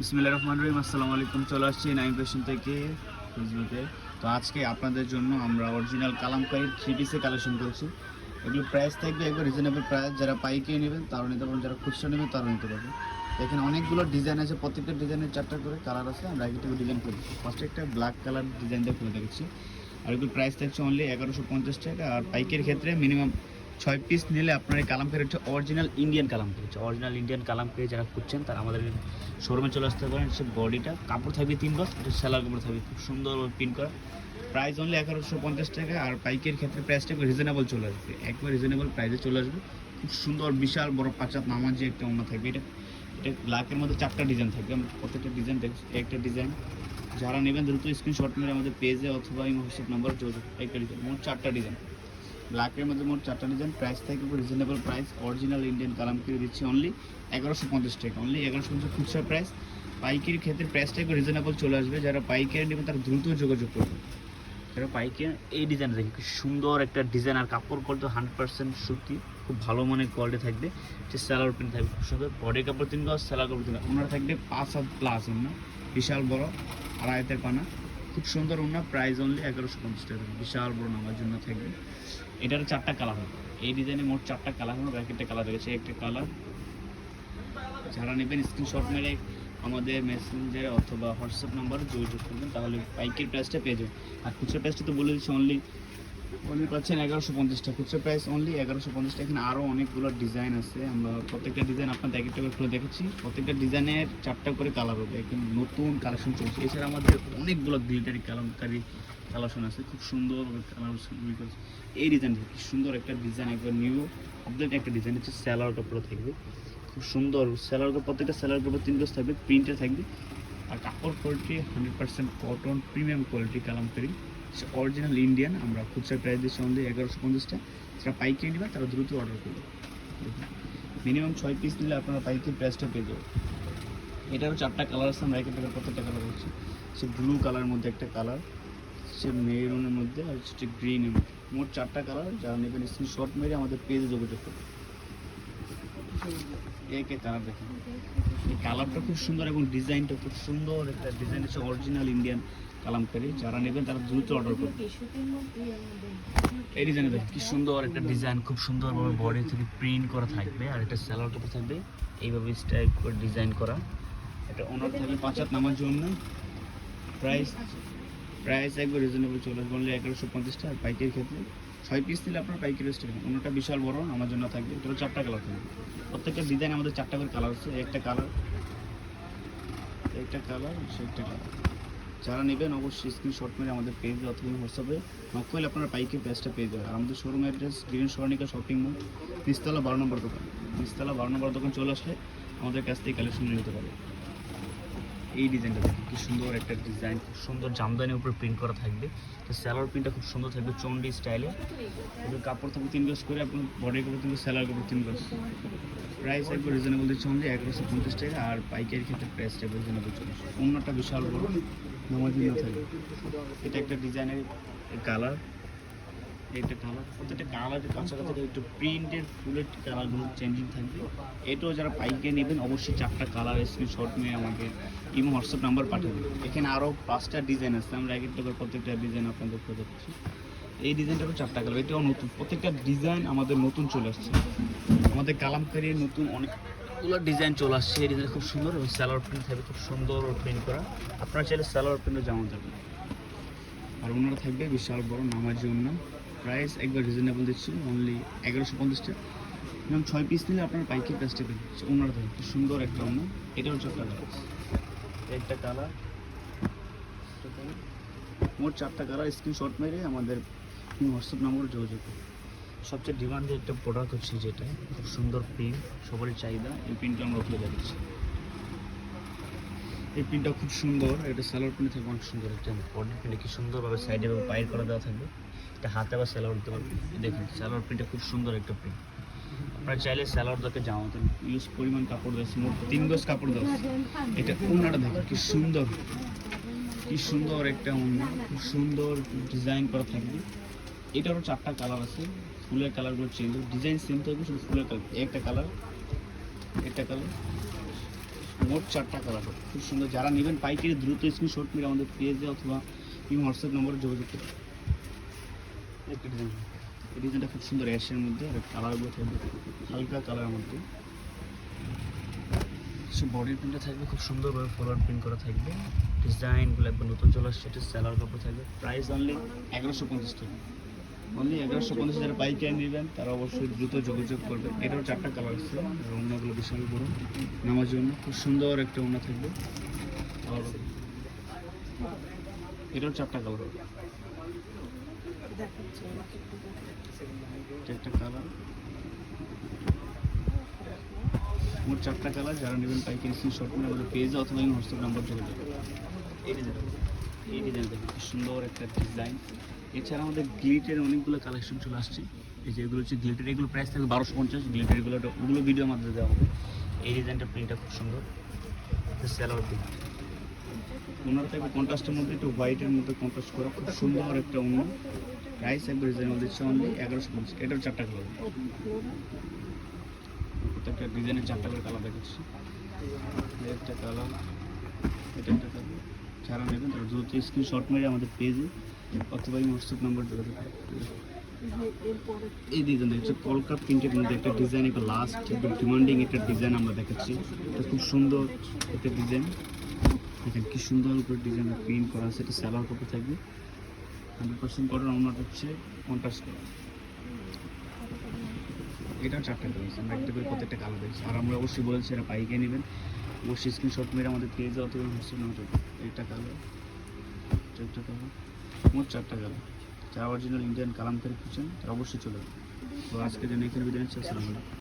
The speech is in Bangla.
বিসমিল্লাহির রহমানির রহিম, আসসালামু আলাইকুম। চলে আসছি নাইন পেশন থেকে ফেসবুকে তো আজকে আপনাদের জন্য আমরা অরিজিনাল কালামকারীর থ্রি পিসে কালেকশন করছি। এগুলো প্রাইস থাকবে একবার রিজনেবল প্রাইস যারা পাইকারি নেবেন, তারাও নিতে পারবেন। যারা খুচরা নেবেন, তারাও নিতে পারবেন। এখানে অনেকগুলো ডিজাইন আছে, প্রত্যেকটা ডিজাইনের চারটা করে কালার আছে। আমরা এক একটা ডিজাইন করি। ফার্স্টে একটা ব্ল্যাক কালার ডিজাইনটা করে দেখেছি আর এগুলো প্রাইস থাকছে অনলি এগারোশো পঞ্চাশ টাকা। আর পাইকের ক্ষেত্রে মিনিমাম ছয় পিস নিলে আপনার এই কালামকারি হচ্ছে অরিজিনাল ইন্ডিয়ান কালামকারি হচ্ছে। অরিজিনাল ইন্ডিয়ান কালাম কালামকারি যারা খুঁজছেন, তারা আমাদের শোরুমে চলে আসতে পারেন। সে বডিটা কাপড় থাকবে তিন গজ, এটা সেলার কাপড় থাকবে। খুব সুন্দর প্রিন্ট করা। প্রাইস অনলি এগারোশো পঞ্চাশ টাকা আর পাইকের ক্ষেত্রে প্রাইসটা রিজনেবল চলে আসবে। একবার রিজনেবল প্রাইসে চলে আসবে। খুব সুন্দর, বিশাল, বড় পাঁচাত নামাজি একটা অন্য থাকবে। এটা এটা ব্ল্যাকের মধ্যে চারটা ডিজাইন থাকবে। আমরা প্রত্যেকটা ডিজাইন একটা ডিজাইন যারা নেবেন দ্রুত স্ক্রিনশট মেরে আমাদের পেজে অথবা এই হোয়াটসঅ্যাপ নাম্বার যোগাযোগ একটা ডিজাইন মোট চারটা ডিজাইন ব্ল্যাকের মধ্যে মোট চারটা ডিজাইন প্রাইস থাকবে রিজনেবল প্রাইস অরিজিনাল ইন্ডিয়ান কালাম করে দিচ্ছি অনলি এগারোশো পঞ্চাশ টাকা অনলি এগারোশো পঞ্চাশ খুচরা প্রাইস পাইকারির ক্ষেত্রে প্রাইসটা একটু রিজনেবল চলে আসবে, যারা পাইকারি নেবে তারা দ্রুত যোগাযোগ করবে। যারা পাইকারি, এই ডিজাইন দেখি খুব সুন্দর একটা ডিজাইন আর কাপড় করতে হান্ড্রেড পার্সেন্ট সুতি, খুব ভালো মানের কোয়ালিটি থাকবে। যে স্যালার প্রিন্ট থাকবে, খুব সুন্দর। বডি কাপড় তিন গজ স্যালার কাপড় তিন ওনারা থাকবে পাঁচ হাত প্লাস ওনা বিশাল বড় আড়াইতের পানা। খুব সুন্দর ওনা প্রাইস অনলি এগারোশো পঞ্চাশ টাকা বিশাল বড় নামার জন্য থাকবে এটার চারটা কালার হবে। এই ডিজাইনে মোট চারটা কালার হবে একটা কালার রয়েছে একটা কালার যারা নেবেন স্ক্রিনশট মেরে আমাদের মেসেঞ্জারে অথবা হোয়াটসঅ্যাপ নাম্বারে যোগাযোগ করবেন, তাহলে বাইকের প্রাইসটা পেয়ে যাবেন। আর খুচরা প্রাইসটা তো বলে দিচ্ছি অনলি অনলি পাচ্ছেন এগারোশো পঞ্চাশটা। খুচরা প্রাইস অনলি এগারোশো পঞ্চাশটা। এখানে আরও অনেকগুলো ডিজাইন আছে। আমরা প্রত্যেকটা ডিজাইন আপনার এক একটা করে খুলে দেখেছি প্রত্যেকটা ডিজাইনের চারটা করে কালার হবে। একদম নতুন কালেকশন চলছে। এছাড়া আমাদের অনেকগুলো গ্লিটারি কালামকারি কালেকশন আছে। খুব সুন্দর কালেকশন এই ডিজাইনটা কি সুন্দর একটা ডিজাইন একবার নিউ আপডেট একটা ডিজাইন হচ্ছে স্যালার কাপড় থাকবে। খুব সুন্দর স্যালার প্রত্যেকটা স্যালার কাপড় তিন থাকবে প্রিন্টে থাকবে। আর কাপড় quality hundred percent cotton premium quality Kalamkari. Original Indian আমরা খুচরা প্রাইস দিচ্ছি আমাদের এগারোশো পঞ্চাশটা যারা পাইকারি নেবেন তারা দ্রুত অর্ডার করবে। মিনিমাম ছয় পিস নিলে আপনারা পাইকারি প্রাইসটা পেয়ে যাবেন। এটারও চারটা কালার আছে, আমরা এক একটা প্রত্যেকটা কালার বলছি সে ব্লু কালার মধ্যে একটা কালার সে মেরুনের মধ্যে, আর হচ্ছে গ্রিনের মধ্যে। মোট চারটা কালার যারা নেবেন স্ক্রিনশট মেরে আমাদের পেজে যোগাযোগ করবে একে কালার দেখেন এই কালারটা খুব সুন্দর এবং ডিজাইনটা খুব সুন্দর। একটা ডিজাইন হচ্ছে অরিজিনাল ইন্ডিয়ান কালামকারি যারা নেবেন তারা দ্রুত অর্ডার করবে এই ডিজাইনে দেখেন। কি সুন্দর একটা ডিজাইন খুব সুন্দরভাবে বডি থেকে প্রিন্ট করা থাকবে আর এটা স্যালার কাপড় থাকবে। এইভাবে স্টাইল করে ডিজাইন করা। এটা ওনার থাকবে পাঁচ হাত নামার জন্য। প্রাইস প্রাইস একবার রিজনেবল চলে আসবে। অনলি এগারোশো পঞ্চাশটা আর পাইকারি ক্ষেত্রে। ছয় পিস দিলে আপনার পাইকারি রেস্ট অন্যটা বিশাল বড় আমার জন্য থাকবে। এটা চারটা কালার থাকবে। প্রত্যেকটা ডিজাইন আমাদের চারটা করে কালার আছে। একটা কালার একটা কালার একটা কালার যারা নেবেন অবশ্যই স্ক্রিনশট মেরে আমাদের পেজ অথবা হোয়াটসঅ্যাপে নক করলে আপনারা পাইকে প্রাইসটা পেয়ে যাবেন। আর আমাদের শোরুম অ্যাড্রেস গ্রিন সরণিকা শপিং মল নিস্তলা বারো নম্বর দোকান। নিস্তলা বারো নম্বর দোকান চলে আসলে আমাদের কাছ থেকে কালেকশন নিতে পারে এই ডিজাইনটা দেখুন, কি সুন্দর একটা ডিজাইন খুব সুন্দর জামদানির উপর প্রিন্ট করা থাকবে। তো স্যালার প্রিন্টটা খুব সুন্দর থাকবে চন্ডি স্টাইলে কাপড় থাকবে তিন গজ করে, আপনার বডির কাপড় কিন্তু স্যালার কাপড় তিন গজ। প্রাইস একবার রিজনেবল দিচ্ছে অনলি এগারোশো পঞ্চাশ টাকা, আর পাইকারি ক্ষেত্রে প্রাইসটা রিজনেবল চলে আসে অন্যটা বিশাল বড়, নামাজ থাকবে। এটা একটা ডিজাইনের কালার এটা কালার প্রত্যেকটা কালারের কাছাকাছি একটু প্রিন্টের ফুলের চেঞ্জিং থাকবে। এটাও যারা নেবেন, অবশ্যই চারটা কালার নিয়ে আমাকে হোয়াটসঅ্যাপ নাম্বার এখানে আরও পাঁচটা ডিজাইন আমরা এক একটা প্রত্যেকটা ডিজাইন চারটা কালার। এটাও নতুন। প্রত্যেকটা ডিজাইন আমাদের নতুন চলে আসছে। আমাদের কালামকারির নতুন অনেকগুলো ডিজাইন চলে আসছে। এই ডিজাইন খুব সুন্দর এবং স্যালোয়ার প্রিন্ট থাকবে। খুব সুন্দর প্রিন্ট করা। আপনারা চাইলে স্যালোয়ার প্রিন্টও যেমন যাবেন। আর ওনারা থাকবে বিশাল বড় নামার জন্য প্রাইস একবার রিজনেবল দিচ্ছি অনলি এগারোশো পঞ্চাশটা। এবং ছয় পিস নিলে আপনার পাইকারি প্রাইসটা যাচ্ছে ওনারা খুব সুন্দর একটা অন্য এটা হচ্ছে কালার একটা কালার মোট চারটা কালার স্ক্রিনশট মেরে আমাদের হোয়াটসঅ্যাপ নম্বরে যোগাযোগ সবচেয়ে ডিমান্ডেড একটা প্রোডাক্ট হচ্ছে যেটা, খুব সুন্দর প্রিন্ট সবারই চাহিদা, এই প্রিন্টটা আমরা তুলে যাচ্ছি এই প্রিন্টটা খুব সুন্দর এটা স্যালোয়ার প্রিন্ট থাকবে অনেক সুন্দর একটা বডি প্রিন্টে কি সুন্দরভাবে সাইডে পায়ের করা দেওয়া থাকবে। এটা হাতে আবার স্যালোয়ার দিতে পারবে দেখুন স্যালোয়ার প্রিন্টটা খুব সুন্দর একটা প্রিন্ট আপনারা চাইলে দরকার জামা মতন ইউজ পরিমাণ কাপড় দেওয়া মোট তিন গজ কাপড় দেওয়া এটা উন্নাটা দেখুন, কি সুন্দর। কি সুন্দর একটা খুব সুন্দর ডিজাইন করা থাকবে। এটারও চারটা কালার আছে, ফুলের কালারগুলো চেঞ্জ ডিজাইন সেম থাকবে, শুধু ফুলের কালার একটা কালার একটা কালার মোট চারটা কালার হবে খুব সুন্দর। যারা নেবেন পাইকারি দ্রুত স্ক্রিনশট মেরে আমাদের পেজে অথবা ইমো হোয়াটসঅ্যাপ নম্বরে যোগাযোগ করুন। একটা ডিজাইন এই ডিজাইনটা খুব সুন্দর অ্যাশের মধ্যে আর কালারগুলো থাকবে হালকা কালারের মধ্যে। সে বডির প্রিন্টটা থাকবে খুব সুন্দরভাবে ফলোয়ার প্রিন্ট করা থাকবে। ডিজাইনগুলো একবার নতুন চলে আসছে এটা স্যালার কাপড় থাকবে। প্রাইস অনলি এগারোশো পঞ্চাশ টাকা। অনলি এগারোশো পঞ্চাশ যারা পাইকারি নেবেন তারা অবশ্যই দ্রুত যোগাযোগ করবে। এটাও চারটা কালার আছে, আর অন্যগুলো বিশাল বড়। নামার জন্য খুব সুন্দর একটা অন্য থাকবে। আর এটাও চারটা কালার। একটা কালার। মোট চারটা কালার, যারা নেবেন পাইকারি স্ক্রিনশট নিয়ে আমাদের পেজে অথবা হোয়াটসঅ্যাপ নাম্বার যোগাযোগ এই ডিজাইন এই ডিজাইন দেখুন সুন্দর একটা ডিজাইন। এছাড়া আমাদের গ্লিটের অনেকগুলো কালেকশন চলে আসছে। এই যে এগুলো হচ্ছে গ্লিটের এগুলো প্রাইস থাকবে বারোশো পঞ্চাশ গ্লিটের এগুলো ওগুলো ভিডিওর মাধ্যমে দেওয়া হবে। এই ডিজাইনটা প্রিন্টটা খুব সুন্দর। স্যালার দিক ওনারা থাকবে কন্ট্রাস্টের মধ্যে, একটু হোয়াইটের মধ্যে কন্ট্রাস্ট করা খুব সুন্দর একটা অন্য প্রাইস একবার ডিজাইন মধ্যে হচ্ছে অনলি এগারোশো পঞ্চাশ। এটার চারটা কালার প্রত্যেকটা ডিজাইনের চারটা করে কালার দেখাচ্ছি। একটা কালার এটা একটা কালার যারা নেবেন তারা দ্রুত স্ক্রিনশট মেরে আমাদের পেজে অথবা এই হোয়াটসঅ্যাপ নাম্বার যোগাযোগ করুন। এই ডিজাইন হচ্ছে কলকা প্রিন্টের মধ্যে একটা ডিজাইন একটা লাস্ট একদম ডিমান্ডিং একটা ডিজাইন আমরা দেখাচ্ছি এটা খুব সুন্দর একটা ডিজাইন দেখেন কি সুন্দর করে ডিজাইন প্রিন্ট করা আছে এটা স্যালার কপি থাকবে। হান্ড্রেড পার্সেন্ট কটন আমরা হচ্ছে কন্ট্রাস্ট করা এটাও চারটা কালার আমরা একটা করে প্রত্যেকটা কালার দিয়েছি আর আমরা অবশ্যই বলেছি এটা পাইকে নেবেন। অবশ্যই স্ক্রিনশট মেরে আমাদের পেজে অথবা হোয়াটসঅ্যাপ নাম্বার একটা কালার একটা কালার মোট চারটা গেল যারা অরিজিনাল ইন্ডিয়ান কালামকারি খুঁজছেন তারা অবশ্যই চলে তো আজকে যে এখানে বিদায় নিচ্ছি আসসালামু আলাইকুম।